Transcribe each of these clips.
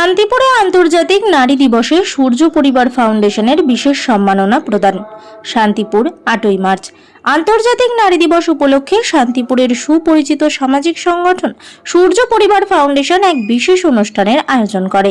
শান্তিপুরে আন্তর্জাতিক নারী দিবসে সূর্য পরিবার ফাউন্ডেশনের বিশেষ সম্মাননা প্রদান। শান্তিপুর, আটই মার্চ। আন্তর্জাতিক নারী দিবস উপলক্ষে শান্তিপুরের সুপরিচিত সামাজিক সংগঠন সূর্য পরিবার ফাউন্ডেশন এক বিশেষ অনুষ্ঠানের আয়োজন করে।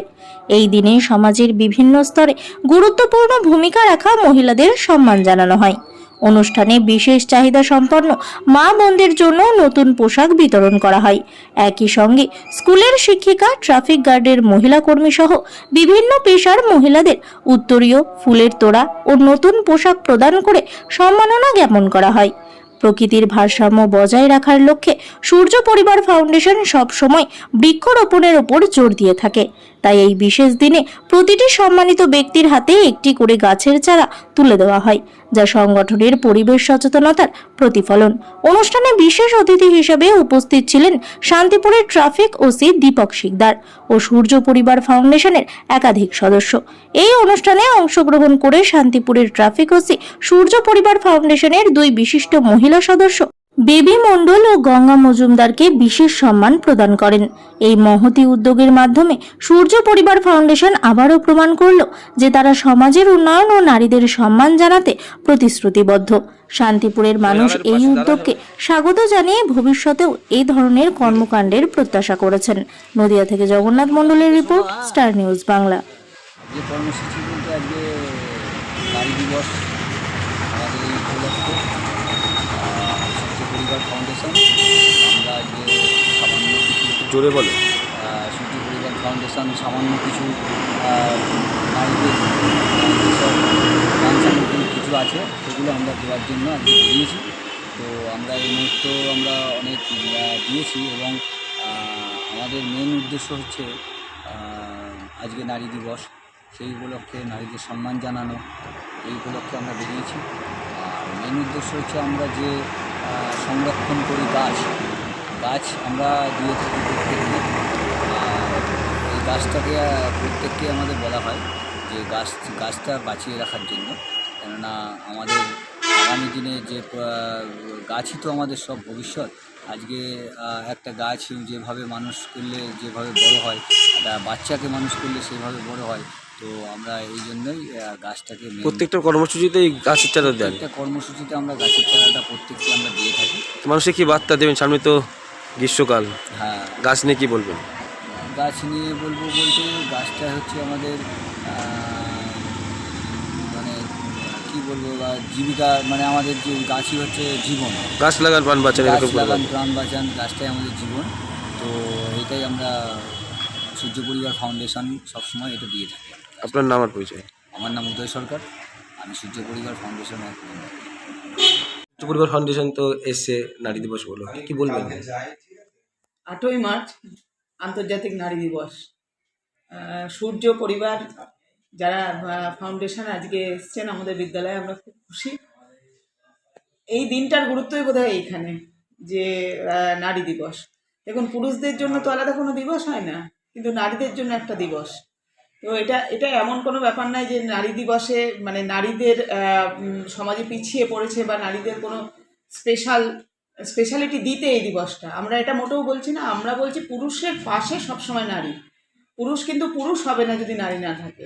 এই দিনে সমাজের বিভিন্ন স্তরে গুরুত্বপূর্ণ ভূমিকা রাখা মহিলাদের সম্মান জানানো হয়। অনুষ্ঠানে বিশেষ চাহিদা সম্পন্ন মা বোনদের জন্য নতুন পোশাক বিতরণ করা হয়। একই সঙ্গে স্কুলের শিক্ষিকা, ট্রাফিক গার্ডের মহিলা কর্মী সহ বিভিন্ন পেশার মহিলাদের উত্তরীয় ফুলের তোড়া ও নতুন পোশাক প্রদান করে সম্মাননা জ্ঞাপন করা হয়। প্রকৃতির ভারসাম্য বজায় রাখার লক্ষ্যে সূর্য পরিবার ফাউন্ডেশন সব সময় বৃক্ষরোপণের উপর জোর দিয়ে থাকে। তাই এই বিশেষ দিনে প্রতিটি সম্মানিত ব্যক্তির হাতে একটি করে গাছের চারা তুলে দেওয়া হয়। যা সংগঠনের পরিবেশ সচেতনতার প্রতিফলন। অনুষ্ঠানে বিশেষ অতিথি হিসেবে উপস্থিত ছিলেন শান্তিপুরের ট্রাফিক ওসি দীপক শিকদার ও সূর্য পরিবার ফাউন্ডেশনের একাধিক সদস্য। এই অনুষ্ঠানে অংশগ্রহণ করে শান্তিপুরের ট্রাফিক ওসি সূর্য পরিবার ফাউন্ডেশনের দুই বিশিষ্ট মহিলা সদস্য বেবি মণ্ডল ও গঙ্গা মজুমদারকে বিশেষ সম্মান প্রদান করেন। এই মহতি উদ্যোগের মাধ্যমে সূর্য পরিবার ফাউন্ডেশন আবারও প্রমাণ করল যে তারা সমাজের উন্নয়ন ও নারীদের সম্মান জানাতে প্রতিশ্রুতিবদ্ধ। শান্তিপুরের মানুষ এই উদ্যোগকে স্বাগত জানিয়ে ভবিষ্যতেও এই ধরনের কর্মকাণ্ডের প্রত্যাশা করেছেন। নদিয়া থেকে জগন্নাথ মণ্ডলের রিপোর্ট স্টার নিউজ বাংলা। যে কর্মসূচি বলতে আজকে নারী দিবস আমাদের এই উপলক্ষে আহ, সূর্য পরিবার ফাউন্ডেশন আমরা আজকে সামান্য জোরে বলো। সূর্য পরিবার ফাউন্ডেশন সামান্য কিছু নারীদের যেসব কিছু আছে সেগুলো আমরা দেওয়ার জন্য আজকে দিয়েছি। তো আমরা এই মুহূর্তে আমরা অনেক দিয়েছি এবং আমাদের মেন উদ্দেশ্য হচ্ছে আজকে নারী দিবস। সেই উপলক্ষে নারীদের সম্মান জানানো এই উপলক্ষে আমরা বেরিয়েছি। মেন উদ্দেশ্য হচ্ছে আমরা যে সংরক্ষণ করি গাছ। গাছ আমরা দিয়ে থাকি প্রত্যেককে এই গাছটাকে প্রত্যেককে আমাদের বলা হয় যে গাছ গাছটা বাঁচিয়ে রাখার জন্য। কেননা আমাদের আগামী দিনে যে গাছই তো আমাদের সব ভবিষ্যৎ আজকে একটা গাছ যেভাবে মানুষ করলে যেভাবে বড় হয় একটা বাচ্চাকে মানুষ করলে সেভাবে বড় হয় তো আমরা এই জন্যই গাছটাকে প্রত্যেকটা কর্মসূচিতেই গাছের চারা দেয় প্রত্যেকটা কর্মসূচিতে আমরা গাছের চারাটা প্রত্যেককে মানুষকে কি বার্তা দেবেন? সামনে তো গ্রীষ্মকাল। হ্যাঁ। গাছ নিয়ে কি বলবেন? গাছ নিয়ে বলব বলতে গাছটা হচ্ছে আমাদের মানে কি বলব বা জীবিকা মানে আমাদের যে গাছই হচ্ছে জীবন। গাছ লাগান প্রাণ বাঁচান গাছ এরকম লাগান প্রাণ বাঁচান গাছটাই আমাদের জীবন। তো এটাই আমরা সূর্য পরিবার ফাউন্ডেশন সবসময় এটা দিয়ে থাকি। আপনার নাম আর পরিচয়? আমার নাম উদয় সরকার। আমি সূর্য পরিবার ফাউন্ডেশনের পরিবার ফাউন্ডেশন তো এসছে নারী দিবস বলো, কি বলবেন? আটই মার্চ, আন্তর্জাতিক নারী দিবস। সূর্য পরিবার যারা ফাউন্ডেশন আজকে এসছেন, আমাদের বিদ্যালয়ে আমরা খুব খুশি। এই দিনটার গুরুত্বই বোধ হয় এইখানে, যে নারী দিবস। দেখুন, পুরুষদের জন্য তো আলাদা কোনো দিবস হয় না, কিন্তু নারীদের জন্য একটা দিবস। তো এটা এটা এমন কোনো ব্যাপার নয় যে নারী দিবসে মানে নারীদের সমাজে পিছিয়ে পড়েছে বা নারীদের কোনো স্পেশাল স্পেশালিটি দিতে এই দিবসটা। আমরা এটা মোটেও বলছি না আমরা বলছি পুরুষের পাশে সবসময় নারী। পুরুষ কিন্তু পুরুষ হবে না যদি নারী না থাকে।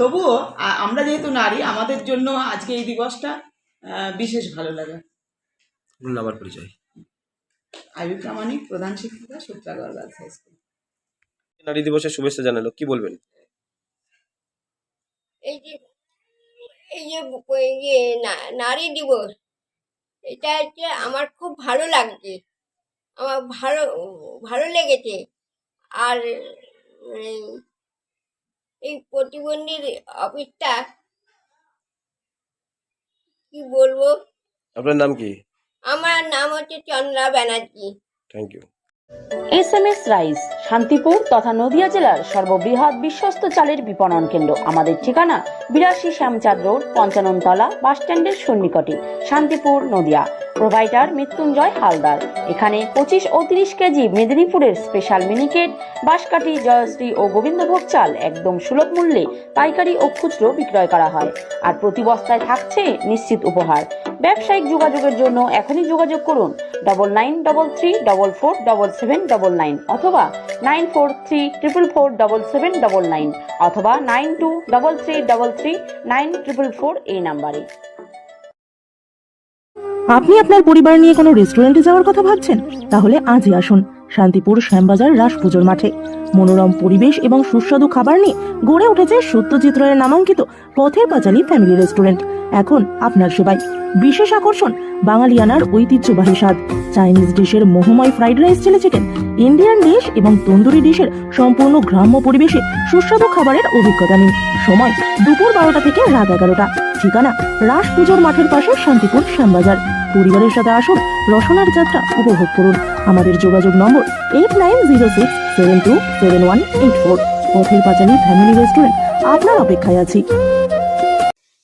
তবুও আমরা যেহেতু নারী আমাদের জন্য আজকে এই দিবসটা বিশেষ ভালো লাগে। আর পরিচয়। আয়ুব প্রামাণিক প্রধান শিক্ষিকা সূত্রাগড় গার্লস হাই স্কুল। নারী দিবসের শুভেচ্ছা জানালো। কি বলবেন? এই যে এই যে এই নারী দিবস এটা হচ্ছে আমার খুব ভালো লাগছে। আমার ভালো ভালো লেগেছে। আর এই প্রতিবন্ধীর অফিসটা কি বলব? আপনার নাম কি? আমার নাম হচ্ছে Chandra Banerjee. Thank you S M S rice. Shantipur তথা নদিয়া জেলার সর্ববৃহৎ বিশ্বস্ত চালের বিপণন কেন্দ্র। আমাদের ঠিকানা বিরাশি শ্যামচাঁদ রোড, পঞ্চাননতলা বাস স্ট্যান্ডের সন্নিকটে, শান্তিপুর, নদিয়া। প্রোভাইডার মৃত্যুঞ্জয় হালদার। এখানে পঁচিশ ও তিরিশ কেজি মেদিনীপুরের স্পেশাল মিনিকেট, বাঁশকাঠি, জয়শ্রী ও গোবিন্দভোগ চাল একদম সুলভ মূল্যে পাইকারি ও খুচরো বিক্রয় করা হয়। আর প্রতি বস্তায় থাকছে নিশ্চিত উপহার। ব্যবসায়িক যোগাযোগের জন্য এখনই যোগাযোগ করুন double nine double three double four double seven double nine অথবা nine four three triple four double seven double nine অথবা nine two double three double three nine triple four এই নাম্বারে। আপনি আপনার পরিবার নিয়ে কোনো রেস্টুরেন্টে যাওয়ার কথা ভাবছেন? তাহলে আজই আসুন, শান্তিপুর শ্যামবাজার রাস পুজোর মাঠে। মনোরম পরিবেশ এবং সুস্বাদু খাবার নিয়ে গড়ে উঠেছে সত্যজিৎ রায়ের নামাঙ্কিত পথের পাঁচালী ফ্যামিলি রেস্টুরেন্ট এখন আপনার সেবায় বিশেষ আকর্ষণ বাঙালিয়ানার ঐতিহ্যবাহী স্বাদ। চাইনিজ ডিশের মোহময় fried rice chilli chicken Indian dish এবং তন্দুরি ডিশের সম্পূর্ণ গ্রাম্য পরিবেশে সুস্বাদু খাবারের অভিজ্ঞতা নিন। সময় দুপুর বারোটা থেকে রাত এগারোটা। ঠিকানা রাস পুজোর মাঠের পাশে শান্তিপুর শ্যামবাজার। পরিবারের সাথে আসুন, রসনার যাত্রা উপভোগ করুন। আমাদের যোগাযোগ number eight nine zero six seven two seven one eight four Pather Panchali family restaurant আপনার অপেক্ষায় আছি।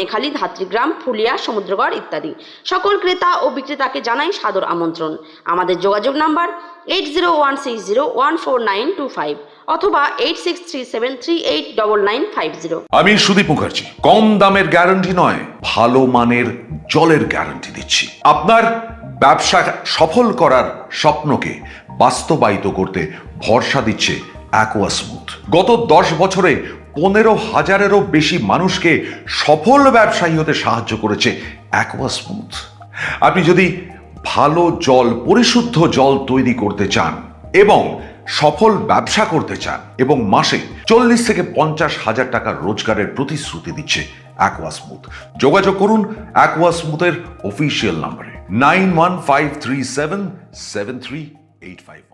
ধনেখালি ধাত্রীগ্রাম, ফুলিয়া, সমুদ্রগড় ইত্যাদি। সকল ক্রেতা ও বিক্রেতাকে জানাই সাদর আমন্ত্রণ। আমাদের যোগাযোগ number eight zero one six zero one four nine two five অথবা eight six three seven three eight double nine five zero আমি সুদীপ মুখার্জি, কম দামের গ্যারান্টি নয়, ভালো মানের জলের গ্যারান্টি দিচ্ছি। আপনার ব্যবসা সফল করার স্বপ্নকে বাস্তবায়িত করতে ভরসা দিচ্ছে অ্যাকোয়া স্মুথ গত দশ বছরে পনেরো হাজারেরও বেশি মানুষকে সফল ব্যবসায়ী হতে সাহায্য করেছে অ্যাকোয়া স্মুথ আপনি যদি ভালো জল, পরিশুদ্ধ জল তৈরি করতে চান এবং সফল ব্যবসা করতে চান এবং মাসে চল্লিশ থেকে পঞ্চাশ হাজার টাকার রোজগারের প্রতিশ্রুতি দিচ্ছে অ্যাকোয়া স্মুথ যোগাযোগ করুন অ্যাকোয়া স্মুথের অফিসিয়াল নাম্বারে nine one five three seven seven three eight five.